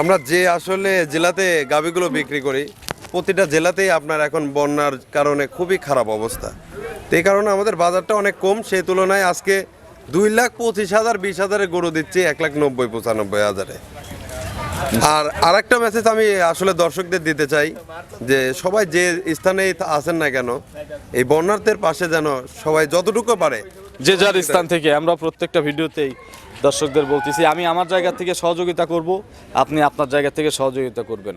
আমরা যে আসলে জেলাতে গাবিগুলো বিক্রি করি, প্রতিটা জেলাতেই আপনার এখন বন্যার কারণে খুবই খারাপ অবস্থা। তো এই কারণে আমাদের বাজারটা অনেক কম, সেই তুলনায় আজকে দুই লাখ পঁচিশ হাজার, বিশ হাজারে গরু দিচ্ছি, এক লাখ নব্বই, পঁচানব্বই হাজারে। আর আরেকটা মেসেজ আমি আসলে দর্শকদের দিতে চাই, যে সবাই যে স্থানেই আছেন না কেন, এই বন্যার্থের পাশে যেন সবাই যতটুকু পারে যে যার স্থান থেকে আমরা প্রত্যেকটা ভিডিওতেই দর্শকদের বলতেছি, আমি আমার জায়গা থেকে সহযোগিতা করব, আপনি আপনার জায়গা থেকে সহযোগিতা করবেন।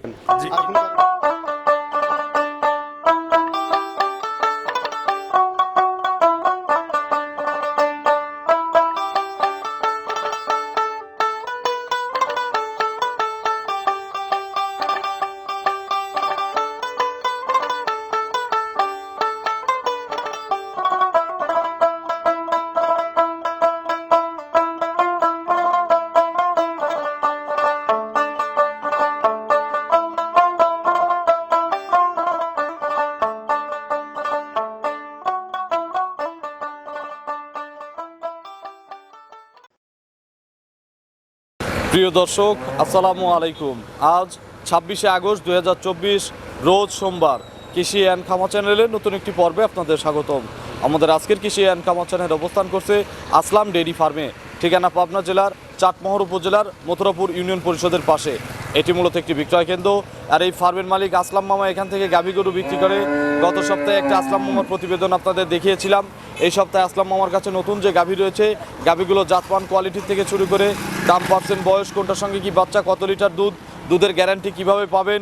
প্রিয় দর্শক, আসসালামু আলাইকুম। আজ ছাব্বিশে আগস্ট দুই হাজার চব্বিশ, রোজ সোমবার কৃষি অ্যান্ড খামা চ্যানেলের নতুন একটি পর্বে আপনাদের স্বাগতম। আমাদের আজকের কৃষি অ্যান্ড খামা চ্যানেল অবস্থান করছে আসলাম ডেইরি ফার্মে, ঠিকানা পাবনা জেলার চাটমোহর উপজেলার মথুরাপুর ইউনিয়ন পরিষদের পাশে। এটি মূলত একটি বিক্রয় কেন্দ্র। আর এই ফার্মের মালিক আসলাম মামা এখান থেকে গাভী গরু বিক্রি করে। গত সপ্তাহে একটা আসলাম মামার প্রতিবেদন আপনাদের দেখিয়েছিলাম। এই সপ্তাহে আসলাম মামার কাছে নতুন যে গাভী রয়েছে, গাভীগুলো জাতমান কোয়ালিটির থেকে শুরু করে দাম পার্সেন্ট বয়স, কোনটার সঙ্গে কি বাচ্চা, কত লিটার দুধ, দুধের গ্যারান্টি কীভাবে পাবেন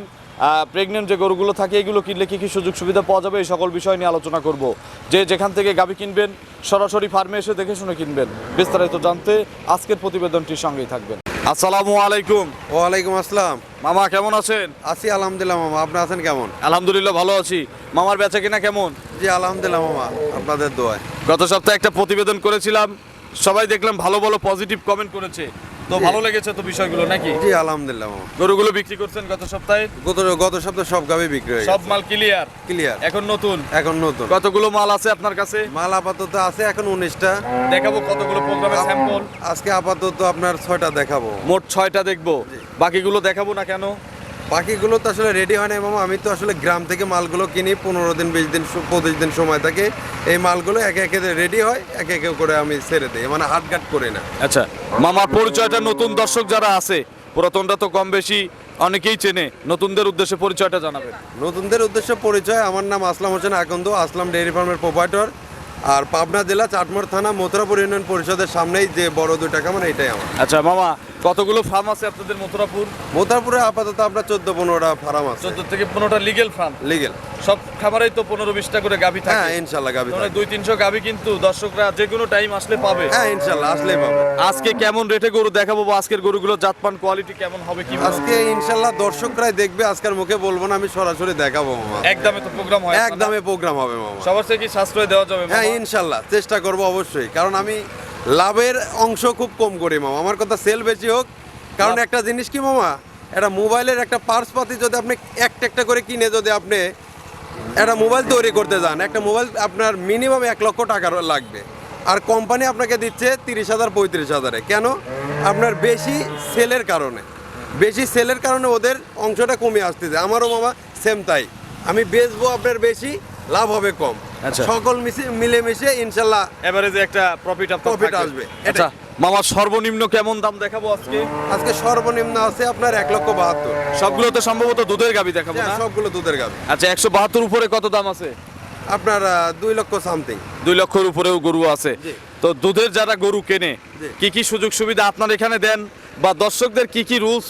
প্রেগনেন্ট যে গরুগুলো থাকে এগুলো কিনলে কী কী সুযোগ সুবিধা পাওয়া যাবে? এই সকল বিষয় নিয়ে আলোচনা করব। যে যেখান থেকে গাভী কিনবেন সরাসরি ফার্মে এসে দেখে শুনে কিনবেন। বিস্তারিত জানতে আজকের প্রতিবেদনটির সঙ্গেই থাকবেন। আসসালামু আলাইকুম। ওয়ালাইকুম আসসালাম। মামা কেমন আছেন? আছি আলহামদুলিল্লাহ মামা। আপনি আছেন কেমন? আলহামদুলিল্লাহ ভালো আছি। মামার বেচা কিনা কেমন? জি আলহামদুলিল্লাহ মামা আপনাদের দোয়ায়। গত সপ্তাহে একটা প্রতিবেদন করেছিলাম। সবাই দেখলাম ভালো ভালো পজিটিভ কমেন্ট করেছে। তো ভালো লেগেছে তো বিষয়গুলো নাকি? জি আলহামদুলিল্লাহ। গরুগুলো বিক্রি করছেন গত সপ্তাহে? গত গত সপ্তাহে সব গাবে বিক্রি হয়েছে সব মাল ক্লিয়ার ক্লিয়ার এখন নতুন? এখন নতুন। কতগুলো মাল আছে আপনার কাছে? মাল আপাতত আছে এখন উনিশটা। দেখাবো কতগুলো প্রোগ্রামে স্যাম্পল আজকে আপাতত আপনার ছয়টা দেখাবো। মোট ছয়টা দেখব। বাকিগুলো দেখাবো না কেন? বাকিগুলো তো আসলে রেডি হয় না মামা। আমি তো আসলে গ্রাম থেকে মালগুলো কিনি পনেরো দিন বিশ দিন পঁচিশ দিন সময় থাকে। এই মালগুলো একে একে রেডি হয় একে একে করে আমি ছেড়ে দিই মানে হাট গাট করে না। আচ্ছা মামার পরিচয়টা নতুন দর্শক যারা আছে পুরাতনটা তো কম বেশি অনেকেই চেনে নতুনদের উদ্দেশ্যে পরিচয়টা জানাবেন। নতুনদের উদ্দেশ্যে পরিচয় আমার নাম আসলাম হোসেন আকন্দ আসলাম ডেয়ারি ফার্মের প্রোপাইটর আর পাবনা জেলা চাটমোর থানা মথুরাপুর ইউনিয়ন পরিষদের সামনেই যে বড় দুইটা কামান এটাই আমার। আচ্ছা মামা কতগুলো ফার্ম আছে আপনাদের মথুরাপুর? মথুরাপুরে আপাতত আপনার চোদ্দ পনেরোটা ফার্ম আছে। চোদ্দ থেকে পনেরোটা লিগেল ফার্ম লিগেল সব খাবারেই তো পনেরো বিশটা করে গাভী হ্যাঁ ইনশাল্লাহ গাবি মানে দুই তিনশো গাভী কিন্তু দর্শকরা যে কোনো টাইম আসলে পাবে। হ্যাঁ ইনশাল্লাহ আসলে পাবে। আজকে কেমন রেটে গরু দেখাবো বা আজকের গরুগুলো জাতপান কোয়ালিটি কেমন হবে কি আজকে ইনশাল্লাহ দর্শকরাই দেখবে আজকের মুখে বলব না আমি সরাসরি দেখাবো মামা। একদমে তো প্রোগ্রাম হয় একদমে প্রোগ্রাম হবে মামা। সবার থেকে কি সাশ্রয় দেওয়া যাবে হ্যাঁ? ইনশাল্লাহ চেষ্টা করব অবশ্যই। কারণ আমি লাভের অংশ খুব কম করি মামা। আমার কথা সেল বেশি হোক। কারণ একটা জিনিস কি মামা? একটা মোবাইলের একটা পার্স পাতি যদি আপনি একটা একটা করে কিনে যদি আপনি একটা মোবাইল তৈরি করতে যান একটা মোবাইল আপনার মিনিমাম এক লক্ষ টাকার লাগবে। আর কোম্পানি আপনাকে দিচ্ছে তিরিশ হাজার পঁয়ত্রিশ হাজারে। কেন? আপনার বেশি সেলের কারণে। বেশি সেলের কারণে ওদের অংশটা কমে আসতেছে। আমারও মামা সেম তাই। আমি বেচবো আপনার বেশি লাভ হবে কম। আচ্ছা। সকল মিশে মিলেমিশে ইনশাল্লাহ এভারেজে একটা প্রফিট আপনার Profit আসবে, আচ্ছা মামা সর্বনিম্ন কেমন দাম দেখাবো আজকে? আজকে সর্বনিম্ন আছে আপনার এক লক্ষ বাহাত্তর। সবগুলোতে সম্ভবত দুধের গাবি দেখাবো না? সবগুলো দুধের গাবে। আচ্ছা একশো বাহাত্তর উপরে কত দাম আছে? আপনার দুই লক্ষ সামথিং দুই লক্ষের উপরেও গরু আছে। তো দুধের যারা গরু কেনে। কি কি সুযোগ সুবিধা আপনার এখানে দেন? বা দর্শকদের কি কি রুলস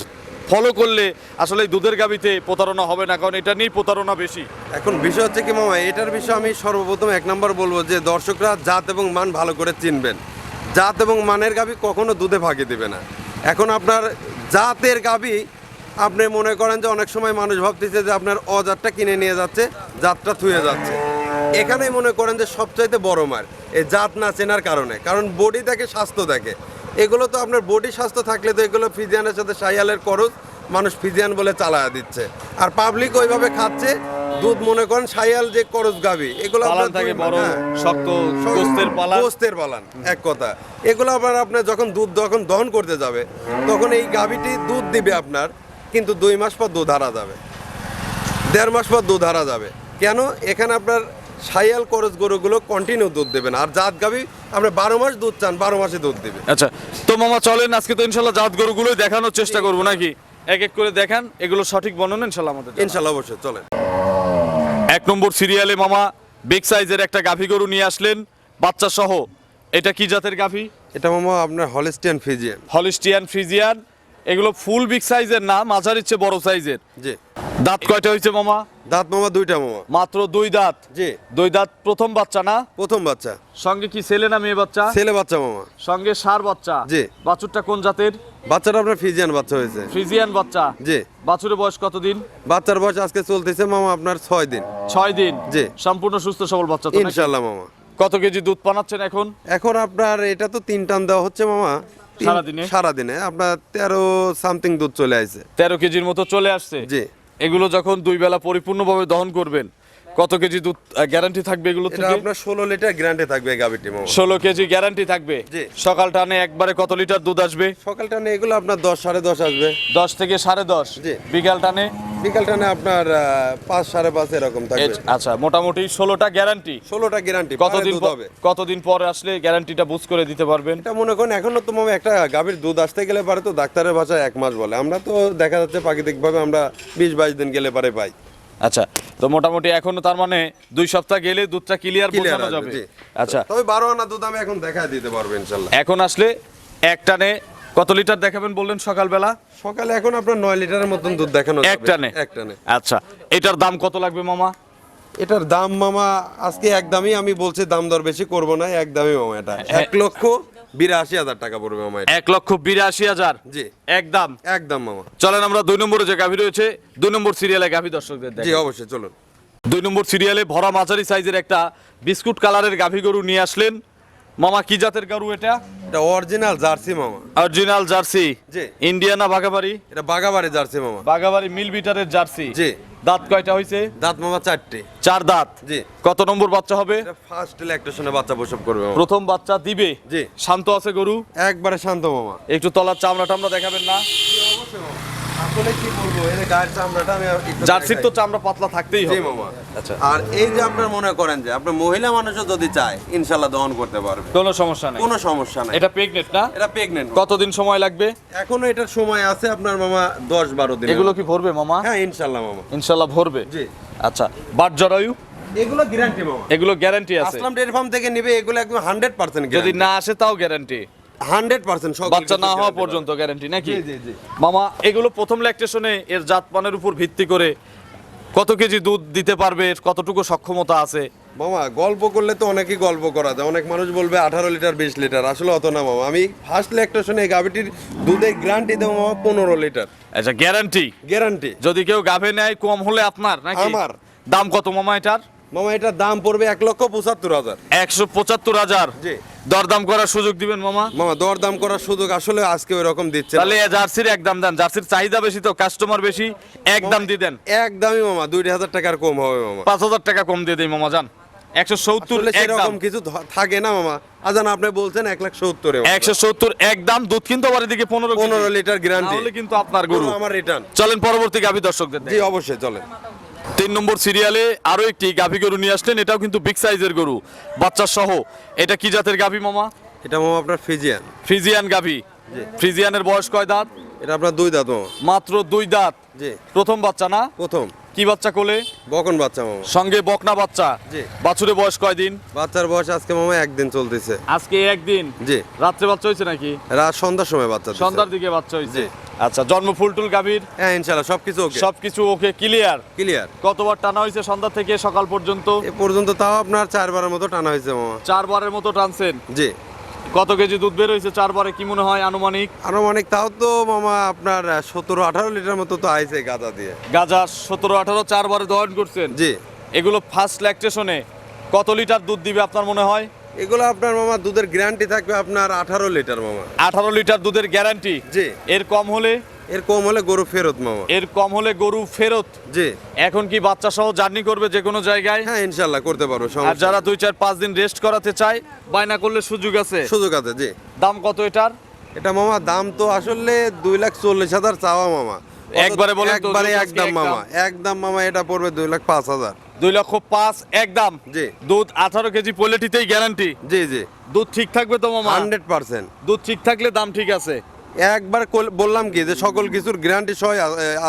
ফলো করলে আসলে দুধের গাবিতে প্রতারণা হবে না, কারণ এটা নিয়ে প্রতারণা বেশি। এখন বিষয় হচ্ছে কি মামা, এটার বিষয়ে আমি সর্বপ্রথম এক নম্বর বলব যে দর্শকরা জাত এবং মান ভালো করে চিনবেন। জাত এবং মানের গাবি কখনো দুধে ভাগে দেবে না। এখন আপনার জাতের গাবি আপনি মনে করেন যে অনেক সময় মানুষ ভাবতেছে যে আপনার অজাতটা কিনে নিয়ে যাচ্ছে, জাতটা থুয়ে যাচ্ছে। এখানেই মনে করেন যে সবচাইতে বড় মার, এই জাত না চেনার কারণে। কারণ বডি দেখে স্বাস্থ্য দেখে। এগুলো তো আপনার বডি স্বাস্থ্য থাকলে তো এগুলো ফিজিয়ানের সাথে সাইয়ালের খরচ মানুষ ফিজিয়ান বলে চালায়া দিচ্ছে। আর পাবলিক ওইভাবে খাচ্ছে দুধ মনে করেন সাইয়াল যে করজ গাবি এগুলো পালান থাকে বড় হ্যাঁ। শক্ত গোস্তের পালা গোস্তের পালান এক কথা। এগুলো আবার আপনার যখন দুধ যখন দহন করতে যাবে তখন এই গাভীটি দুধ দিবে আপনার কিন্তু দুই মাস পর দুধ হারা যাবে। দেড় মাস পর দুধ হারা যাবে। কেন? এখানে আপনার সাইয়াল করজ গরুগুলো কন্টিনিউ দুধ দেবেন। আর জাত গাবি আপনি বারো মাস দুধ চান বারো মাসে দুধ দেবে আচ্ছা তো মামা চলেন আজকে তো ইনশাল্লাহ জাত গরুগুলোই দেখানোর চেষ্টা করব নাকি? এক এক করে দেখান এগুলো সঠিক বর্ণনা ইনশাল্লাহ আমাদের। ইনশাল্লাহ অবশ্যই চলেন। এক নম্বর সিরিয়ালে মামা বিগ সাইজের একটা গাভী গরু নিয়ে আসলেন বাচ্চা সহ এটা কি জাতের গাভী? এটা মামা আপনার হলিস্টিয়ান ফিজিয়ান হলিস্টিয়ান ফ্রিজিয়ান এগুলো ফুল বিগ সাইজের না মাঝারির চেয়ে বড় সাইজের। জি। দাঁত কয়টা হয়েছে মামা? দাঁত মামা দুইটা মামা। মাত্র দুই দাঁত? জি। দুই দাঁত প্রথম বাচ্চা না? প্রথম বাচ্চা। সঙ্গে কি ছেলে না মেয়ে বাচ্চা? ছেলে বাচ্চা মামা। সঙ্গে সার বাচ্চা? জি। বাছুরটা কোন জাতের? বাচ্চাটা আপনার ফিজিয়ান বাচ্চা হয়েছে। ফ্রিজিয়ান বাচ্চা। জি। বাছুরের বয়স কতদিন? বাচ্চার বয়স আজকে চলতেছে মামা আপনার ছয় দিন। ছয় দিন? জি। সম্পূর্ণ সুস্থ সবল বাচ্চা তো নাকি? ইনশাল্লাহ মামা। কত কেজি দুধ পানাচ্ছেন এখন? এখন আপনার এটা তো তিন টান দেওয়া হচ্ছে মামা। তিন- সারাদিনে? সারাদিনে। আপনার তেরো সামথিং দুধ চলে আসছে। তেরো কেজির মতো চলে আসছে? জি। এগুলো যখন দুই বেলা পরিপূর্ণভাবে দহন করবেন কত কেজি দুধ গ্যারান্টি থাকবে এগুলো থেকে? আপনার ষোলো লিটার গ্যারান্টি থাকবে গাভিটি মামা। ষোলো কেজি গ্যারান্টি থাকবে? জি। সকাল টানে একবারে কত লিটার দুধ আসবে? সকাল টানে এগুলো আপনার দশ সাড়ে দশ আসবে। দশ থেকে সাড়ে দশ? জি। বিকাল টানে? বিকাল টানে আপনার পাঁচ সাড়ে পাঁচ এরকম থাকবে। আচ্ছা মোটামুটি ষোলোটা গ্যারান্টি ষোলোটা গ্যারান্টি কতদিন হবে। কতদিন পর আসলে গ্যারান্টিটা বুঝ করে দিতে পারবেন? এটা মনে করেন এখনও তো মামা একটা গাভীর দুধ আসতে গেলে পারে তো ডাক্তারের ভাষায় এক মাস বলে। আমরা তো দেখা যাচ্ছে প্রাকৃতিকভাবে আমরা বিশ বাইশ দিন গেলে পারে পাই। আচ্ছা তো মোটামুটি এখনও তার মানে দুই সপ্তাহ গেলে দুধটা ক্লিয়ার বোঝানো যাবে। আচ্ছা। তবে বারো আনা দুধ আমি এখন দেখা দিতে পারব ইনশাল্লাহ। এখন আসলে এক টানে কত লিটার দেখাবেন বললেন সকালবেলা? সকালে এখন আপনার নয় লিটারের মতন দুধ দেখানো। এক টানে? এক টানে। আচ্ছা। এটার দাম কত লাগবে মামা? এটার দাম মামা আজকে একদমই আমি বলছি দাম দর বেশি করব না একদমই মামা এটা। হ্যাঁ। এক লক্ষ বিরাশি হাজার টাকা পড়বে মামা এক লক্ষ বিরাশি হাজার। জি। একদম একদম মামা। চলেন আমরা দুই নম্বরে যে গাভী রয়েছে দুই নম্বর সিরিয়ালে গাভী দর্শকদের জি অবশ্যই চলুন। দুই নম্বর সিরিয়ালে ভরা মাঝারি সাইজের একটা বিস্কুট কালারের গাভী গরু নিয়ে আসলেন। মামা কি জাতের গরু এটা? এটা অরিজিনাল জার্সি মামা। Original Jersey. জি। ইন্ডিয়ানা বাগাবাড়ি এটা বাগাবাড়ি জার্সি মামা। বাগাবাড়ি মিল বিটারের জার্সি। জি। দাঁত কয়টা হয়েছে দাঁত মামা চারটে। চার দাঁত? জি। কত নম্বর বাচ্চা হবে? ফার্স্ট ইলেকট্রেশনে বাচ্চা প্রসব করবে প্রথম বাচ্চা দিবে? জি। শান্ত আছে গরু? একবারে শান্ত মামা। একটু তলার চামড়া টামড়া দেখাবেন না? আসলে কি বলব এর গায়ের চামড়াটা আমি জার্সির তো চামড়া পাতলা থাকতেই হবে। মামা। আচ্ছা। আর এই যে আপনার মনে করেন যে আপনার মহিলা মানুষও যদি চায় দহন করতে পারবে। কোনো সমস্যা নেই। কোনো সমস্যা নাই। এটা প্রেগনেন্ট না? এটা প্রেগনেন্ট কতদিন সময় লাগবে? এখনও এটার সময় আছে আপনার মামা দশ বারো দিন এগুলো কি ভরবে মামা? হ্যাঁ ইনশাল্লাহ মামা। ইনশাল্লাহ ভরবে? জি। আচ্ছা বাট জরায়ু? এগুলো গ্যারান্টি মামা। এগুলো গ্যারান্টি আছে। আসলাম ডেয়ারি ফার্ম থেকে নিবে এগুলো একদম হান্ড্রেড পার্সেন্ট যদি না আসে তাও গ্যারান্টি হান্ড্রেড পার্সেন্ট বাচ্চা না হওয়া পর্যন্ত গ্যারান্টি নাকি। মামা এগুলো প্রথম ল্যাকটেশনে এর জাতমানের উপর ভিত্তি করে কত কেজি দুধ দিতে পারবে কতটুকু সক্ষমতা আছে? মামা গল্প করলে তো অনেকই গল্প করা যায়। অনেক মানুষ বলবে আঠারো লিটার বিশ লিটার। আসলে অত না মামা। আমি ফার্স্ট ল্যাকটেশনে এই গাভিটির দুধের গ্যারান্টি দেবো মামা পনেরো লিটার। আচ্ছা গ্যারান্টি গ্যারান্টি যদি কেউ গাভে নেয় কম হলে আপনার নাকি? আমার। দাম কত মামা এটার? মামা এটার দাম পড়বে এক লক্ষ পঁচাত্তর হাজার। একশো পঁচাত্তর হাজার? জি। দরদাম করার সুযোগ দিবেন মামা? মামা দর দাম করার সুযোগ আসলে আজকে ওই রকম দিচ্ছে তাহলে জার্সির একদম দেন। জার্সির চাহিদা বেশি তো কাস্টমার বেশি একদম দিয়ে দেন একদমই মামা দুই হাজার টাকার কম হবে মামা। পাঁচ হাজার টাকা কম দিয়ে দেই মামা যান। একশো সত্তর সেরকম কিছু থাকে না মামা। আজান আপনি বলছেন এক লাখ সত্তরে একশো সত্তর একদম দুধ কিন্তু আবার এদিকে পনেরো পনেরো লিটার গ্যারান্টি কিন্তু আপনার গরু। আমার রিটার্ন চলেন পরবর্তী গাভী দর্শকদের জি অবশ্যই চলে তিন নম্বর সিরিয়ালে আরও একটি গাভি গরু নিয়ে আসলেন এটাও কিন্তু বিগ সাইজের গরু বাচ্চা সহ। এটা কি জাতের গাভী মামা? এটা মামা আপনার ফ্রিজিয়ান। ফ্রিজিয়ান গাভী। ফ্রিজিয়ানের বয়স কয় দাঁত? এটা আপনার দুই দাঁত মামা। মাত্র দুই দাঁত। জি। প্রথম বাচ্চা না? প্রথম। কি বাচ্চা কোলে? বকন বাচ্চা মামা। সঙ্গে বকনা বাচ্চা। জি। বাছুরে বয়স কয়দিন? বাচ্চার বয়স আজকে মামা একদিন চলতেছে। আজকে একদিন? জি। রাত্রে বাচ্চা হয়েছে নাকি? রাত সন্ধ্যার সময় বাচ্চা দিছে। সন্ধ্যার দিকে বাচ্চা হয়েছে জি। আচ্ছা জন্ম ফুলটুল গাভীর? হ্যাঁ ইনশাল্লাহ সবকিছু ওকে। সবকিছু ওকে ক্লিয়ার? ক্লিয়ার। কতবার টানা হয়েছে সন্ধ্যা থেকে সকাল পর্যন্ত? এ পর্যন্ত তাও আপনার চারবারের মতো টানা হয়েছে মামা। চারবারের মতো টানছেন? জি। কত কেজি দুধ বের হয়েছে? চারবারে কি মনে হয় আনুমানিক? আনুমানিক তাও তো মামা আপনার সতেরো আঠারো লিটার মতো তো আইছে গাঁজা দিয়ে। গাঁজা সতেরো আঠারো চারবারে দহন করছেন? জি। এগুলো ফার্স্ট ল্যাকটেশনে কত লিটার দুধ দিবে আপনার মনে হয়? এগুলো আপনার মামা দুধের গ্যারান্টি থাকবে আপনার আঠারো লিটার মামা। আঠারো লিটার দুধের গ্যারান্টি জি। এর কম হলে? এর কম হলে গরু ফেরত মামা। এর কম হলে গরু ফেরত? জি। এখন কি বাচ্চা সহ জার্নি করবে যে কোনো জায়গায়? হ্যাঁ ইনশাল্লাহ করতে পারব আর যারা দুই চার পাঁচ দিন রেস্ট করাতে চায় বায়না করলে সুযোগ আছে? সুযোগ আছে জি। দাম কত এটার? এটা মামা দাম তো আসলে দুই লাখ চল্লিশ হাজার চাওয়া মামা। একবারে বলে তো, একবারে একদম। মামা। একদম মামা এটা পড়বে দুই লাখ পাঁচ হাজার। দুই লক্ষ পাঁচ একদম। জি। দুধ আঠারো কেজি পোলেটিতেই গ্যারান্টি জি জি। দুধ ঠিক থাকবে তো মামা? Hundred percent. দুধ ঠিক থাকলে দাম ঠিক আছে। একবার বললাম কি যে সকল কিছুর গ্যারান্টি সহ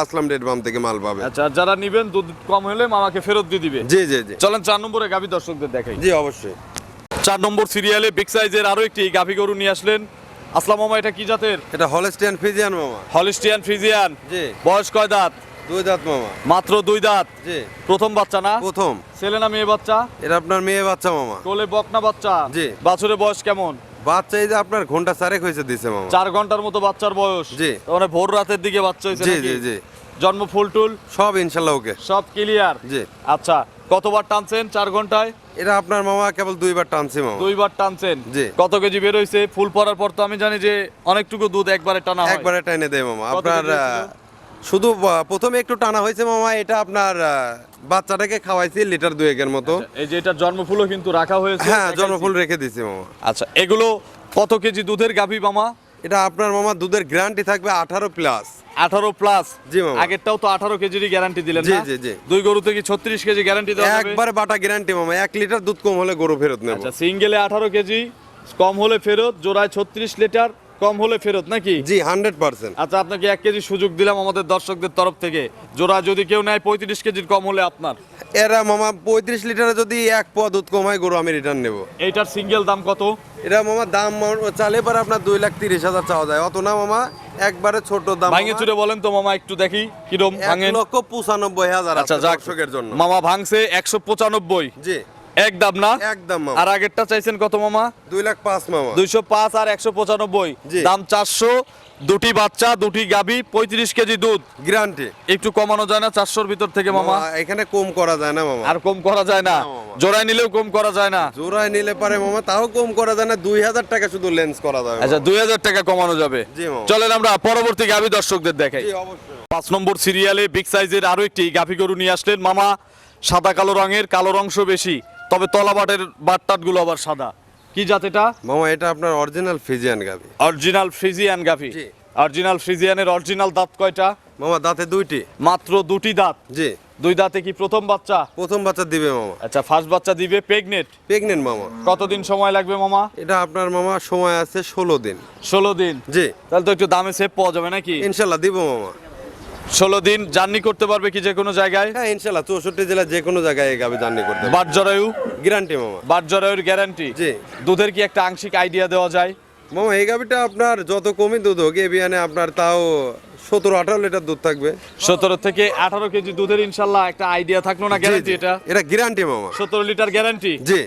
আসলাম ডেট বাম থেকে মাল পাবে। আচ্ছা যারা নিবেন দুধ কম হলে মামাকে ফেরত দিয়ে দিবে। জি জি জি। চলেন চার নম্বরে গাভী দর্শকদের দেখাই। জি অবশ্যই। চার নম্বর সিরিয়ালে বিগ সাইজের আরও একটি গাভী গরু নিয়ে আসলেন। আসলাম মামা এটা কি জাতের? এটা হলস্টিয়ান ফিজিয়ান মামা। হলিস্টিয়ান ফ্রিজিয়ান জি। বয়স কয় দাঁত? দুই দাঁত মামা। মাত্র দুই দাঁত। জি। প্রথম বাচ্চা না? প্রথম। ছেলে না মেয়ে বাচ্চা? এটা আপনার মেয়ে বাচ্চা মামা। কোলে বকনা বাচ্চা? জি। বাছুরের বয়স কেমন? বাচ্চা এই যে আপনার ঘণ্টা চারেক হয়েছে দিছে মামা। চার ঘণ্টার মতো বাচ্চার বয়স। জি। মানে ভোর রাতের দিকে বাচ্চা হয়েছে জি জি জি। জন্ম ফুল টুল? সব ইনশাল্লাহ ওকে। সব ক্লিয়ার? জি। আচ্ছা কতবার টানছেন চার ঘন্টায়? এটা আপনার মামা কেবল দুইবার টানছে মামা। দুইবার টানছেন? জি। কত কেজি বের হয়েছে? ফুল পড়ার পর তো আমি জানি যে অনেকটুকু দুধ একবারে টানা হয়। একবারে টাইনে দেয় মামা। আপনার শুধু প্রথমে একটু টানা হয়েছে মামা এটা আপনার বাচ্চাটাকে খাওয়াইছি লিটার দুয়েকের মতো এই যে এটা জন্মফুলও কিন্তু রাখা হয়েছে হ্যাঁ। জন্মফুল রেখে দিছি মামা আচ্ছা এগুলো কত কেজি দুধের গাভী মামা এটা আপনার মামা দুধের গ্যারান্টি থাকবে আঠারো প্লাস আঠারো প্লাস জি মামা। আগেরটাও তো আঠারো কেজিরই গ্যারান্টি দিলেন জি, না? জি, জি। দুই গরুতে কি ছত্রিশ কেজি গ্যারান্টি দেওয়া একবারে বাটা গ্যারান্টি মামা এক লিটার দুধ কম হলে গরু ফেরত নেব আচ্ছা সিঙ্গেলে আঠারো কেজি কম হলে ফেরত জোড়ায় ছত্রিশ লিটার কম হলে ফেরত নাকি? জি হান্ড্রেড পার্সেন্ট আচ্ছা আপনাকে এক কেজি সুযোগ দিলাম আমাদের দর্শকদের তরফ থেকে। জোড়া যদি কেউ নেয় পঁয়ত্রিশ কেজির কম হলে আপনার? এরা মামা পঁয়ত্রিশ লিটারে যদি এক পোয়া দুধ কম হয় গরু আমি রিটার্ন নেব। এইটার সিঙ্গেল দাম কত? এটা মামা দাম চালে পরে আপনার দুই লাখ তিরিশ হাজার চাওয়া যায়। অত না মামা একবারে ছোট দাম ভাঙে চুরে বলেন তো মামা একটু দেখি কিরম ভাঙেন। লক্ষ পঁচানব্বই হাজার আচ্ছা দর্শকের জন্য। মামা ভাঙছে একশো পঁচানব্বই। জি। এক দাম না? একদম আর আগেরটা চাইছেন কত মামা? দুই লাখ পাঁচ মামা। দুইশো পাঁচ আর একশো পঁচানব্বই। দাম চারশো দুটি বাচ্চা দুটি গাবি পঁয়ত্রিশ কেজি দুধ। গ্যারান্টি। একটু কমানো যায় না চারশোর ভিতর থেকে মামা? এখানে কম করা যায় না মামা। আর কম করা যায় না? জোড়ায় নিলেও কম করা যায় না? জোড়ায় নিলে পারে মামা তাও কম করা যায় না। দুই হাজার টাকা শুধু লেন্স করা যাবে আচ্ছা দুই হাজার টাকা কমানো যাবে। চলেন আমরা পরবর্তী গাভী দর্শকদের দেখাই। পাঁচ নম্বর সিরিয়ালে বিগ সাইজের আরও একটি গাভী গরু নিয়ে আসলেন। মামা সাদা কালো রঙের কালো অংশ বেশি। তবে তলা বাটের বাটটাটগুলো আবার সাদা। কি জাত এটা? মামা এটা আপনার অরিজিনাল ফিজিয়ান গাবি অরিজিনাল ফ্রিজিয়ান গাভী। জি। অরিজিনাল ফ্রিজিয়ানের অরিজিনাল দাঁত কয়টা? মামা দাঁতে দুইটি। মাত্র দুটি দাঁত। জি। দুই দাঁতে কি প্রথম বাচ্চা? প্রথম বাচ্চা দিবে মামা। আচ্ছা ফার্স্ট বাচ্চা দিবে প্রেগনেট প্রেগনেন্ট মামা। কতদিন সময় লাগবে মামা? এটা আপনার মামা সময় আছে ষোলো দিন। ষোলো দিন। জি। তাহলে তো একটু দামে সেভ পাওয়া যাবে নাকি? ইনশাল্লাহ দিব মামা। ষোলো দিন জার্নি করতে পারবে কি যে কোনো জায়গায়? হ্যাঁ ইনশাল্লাহ চৌষট্টি জেলা যে কোনো জায়গায় গাবি জার্নি করতে বাট জরায়ু গ্যারান্টি মামা। বাট জরায়ুর গ্যারান্টি জি। দুধের কি একটা আংশিক আইডিয়া দেওয়া যায়? মামা এই গাবিটা আপনার যত কমই দুধ হোক এ বিয়ানে আপনার তাও সতেরো আঠারো লিটার দুধ থাকবে। সতেরো থেকে আঠারো কেজি দুধের ইনশাল্লাহ একটা আইডিয়া থাকল না গ্যারান্টি এটা? এটা গ্যারান্টি মামা। সতেরো লিটার গ্যারান্টি জি।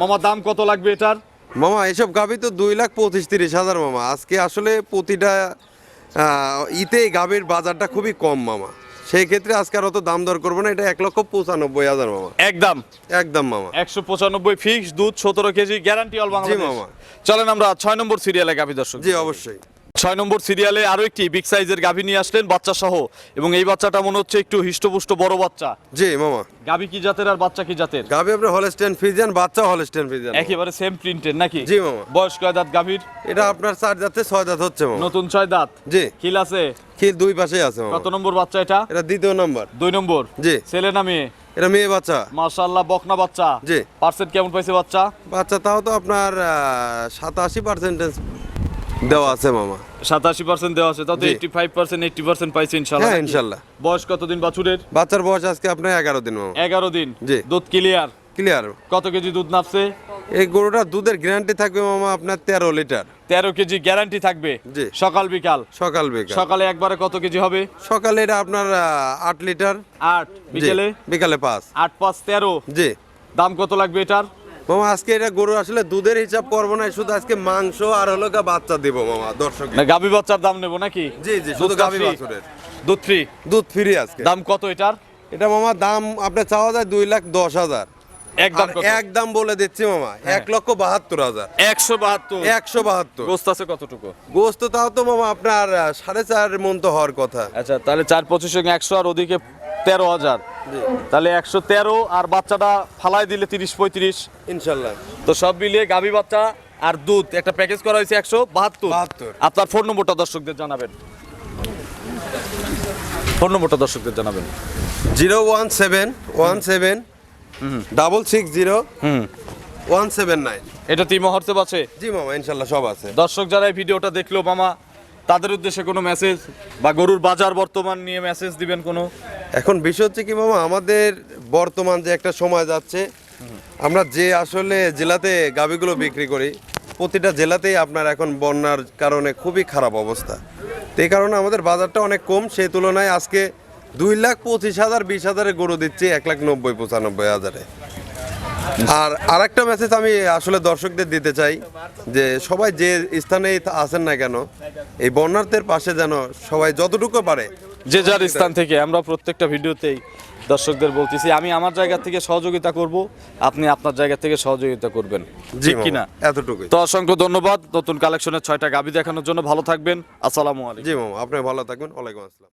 মামা দাম কত লাগবে এটার? মামা এসব গাবি তো দুই লাখ পঁচিশ তিরিশ হাজার মামা। আজকে আসলে প্রতিটা ইতে গাভীর বাজারটা খুবই কম মামা। সেই ক্ষেত্রে আজকে আর অত দাম দর করব না এটা এক লক্ষ পঁচানব্বই হাজার মামা। একদম। একদম মামা। একশো পঁচানব্বই ফিক্স দুধ সতেরো কেজি গ্যারান্টি অল মামা। চলেন আমরা ছয় নম্বর সিরিয়ালে গাভী দর্শক। জি অবশ্যই। ছয় নম্বর সিরিয়ালে আরও একটি বিগ সাইজের গাভী নিয়ে আসলেন বাচ্চা সহ। এবং এই বাচ্চাটা মনে হচ্ছে একটু হিষ্টপুষ্ট বড় বাচ্চা। জি মামা। গাভী কি জাতের আর বাচ্চা কি জাতের? গাবি আপনার হলস্টেন ফিজিয়ান বাচ্চা হলস্টেন ফিজিয়ান একেবারে সেম প্রিন্টের নাকি? জি মামা। বয়স কয় দাঁত গাভীর? এটা আপনার চার যাচ্ছে ছয় দাঁত হচ্ছে মামা। নতুন ছয় দাঁত? জি। খিল আছে? খিল দুই পাশে আছে মামা। কত নম্বর বাচ্চা এটা? এটা দ্বিতীয় নম্বর। দুই নম্বর? জি। ছেলে না মেয়ে? এটা মেয়ে বাচ্চা। মার্শাল্লাহ বকনা বাচ্চা। জি। পার্সেন্ট কেমন পাইছে বাচ্চা? বাচ্চা তাও তো আপনার সাতাশি পার্সেন্টেজ দেওয়া আছে মামা। সাতাশি পার্সেন্ট দেওয়া আছে তাতে। Eighty five percent eighty percent পাইছে ইনশাল্লাহ হ্যাঁ ইনশাল্লাহ বয়স কতদিন বাছুরের? বাচ্চার বয়স আজকে আপনার এগারো দিন মামা। এগারো দিন? জি। দুধ ক্লিয়ার ক্লিয়ার কত কেজি দুধ নাপছে? এই গরুটা দুধের গ্যারান্টি থাকবে মামা আপনার তেরো লিটার। তেরো কেজি গ্যারান্টি থাকবে? জি। সকাল বিকাল? সকাল বিকাল। সকালে একবারে কত কেজি হবে? সকালে এটা আপনার আট লিটার। আট। বিকেলে? বিকালে পাঁচ। আট পাঁচ তেরো? জি। দাম কত লাগবে এটার? মামা আজকে এটা গরু আসলে দুধের হিসাব করব না শুধু আজকে মাংস আর হলো গা বাচ্চা দিব মামা দর্শক। গাভী বাচ্চার দাম নেব নাকি? জি জি শুধু গাভী বাছুরের। দুধ ফ্রি দুধ ফ্রি আজকে। দাম কত এটার? এটা মামা দাম আপনার চাওয়া যায় দুই লাখ দশ হাজার। একদম? হ্যাঁ। একদম বলে দিচ্ছি মামা এক লক্ষ বাহাত্তর হাজার। একশো বাহাত্তর। একশো বাহাত্তর। গোস্ত আছে কতটুকু? গোস্ত তাও তো মামা আপনার সাড়ে চার মন তো হওয়ার কথা। আচ্ছা তাহলে চার পঁচিশ একশো আর ওদিকে তেরো হাজার। তাহলে একশো তেরো আর বাচ্চাটা ফালাই দিলে তিরিশ পঁয়ত্রিশ। ইনশাল্লাহ। তো সব মিলিয়ে গাভী বাচ্চা আর দুধ একটা প্যাকেজ করা হয়েছে একশো বাহাত্তর। 72 আপনার ফোন নম্বরটা দর্শকদের জানাবেন। ফোন নম্বরটা দর্শকদের জানাবেন। Zero one seven one seven double six zero one seven nine. এটা তিমা হোয়াটসঅ্যাপ আছে? জি মামা ইনশাল্লাহ সব আছে। দর্শক যারা এই ভিডিওটা দেখল মামা তাদের উদ্দেশ্যে কোনো মেসেজ বা গরুর বাজার বর্তমান নিয়ে মেসেজ দিবেন কোনো? এখন বিষয় হচ্ছে কি মামা, আমাদের বর্তমান যে একটা সময় যাচ্ছে, আমরা যে আসলে জেলাতে গাবিগুলো বিক্রি করি, প্রতিটা জেলাতেই আপনার এখন বন্যার কারণে খুবই খারাপ অবস্থা। তো এই কারণে আমাদের বাজারটা অনেক কম সেই তুলনায় আজকে দুই লাখ পঁচিশ হাজার, বিশ হাজারে গরু দিচ্ছি এক লাখ নব্বই, পঁচানব্বই হাজারে। আর আরেকটা মেসেজ আমি আসলে দর্শকদের দিতে চাই যে সবাই যে স্থানেই আছেন না কেন এই বন্যার্থের পাশে যেন সবাই যতটুকু পারে যে যার স্থান থেকে আমরা প্রত্যেকটা ভিডিওতেই দর্শকদের বলতেছি আমি আমার জায়গা থেকে সহযোগিতা করব আপনি আপনার জায়গা থেকে সহযোগিতা করবেন। জি কিনা? এতটুকু তো অসংখ্য ধন্যবাদ নতুন কালেকশনের ছয়টা গাবি দেখানোর জন্য ভালো থাকবেন আসসালামু আলাইকুম। জি মামা আপনি ভালো থাকবেন ওয়ালাইকুম আসসালাম।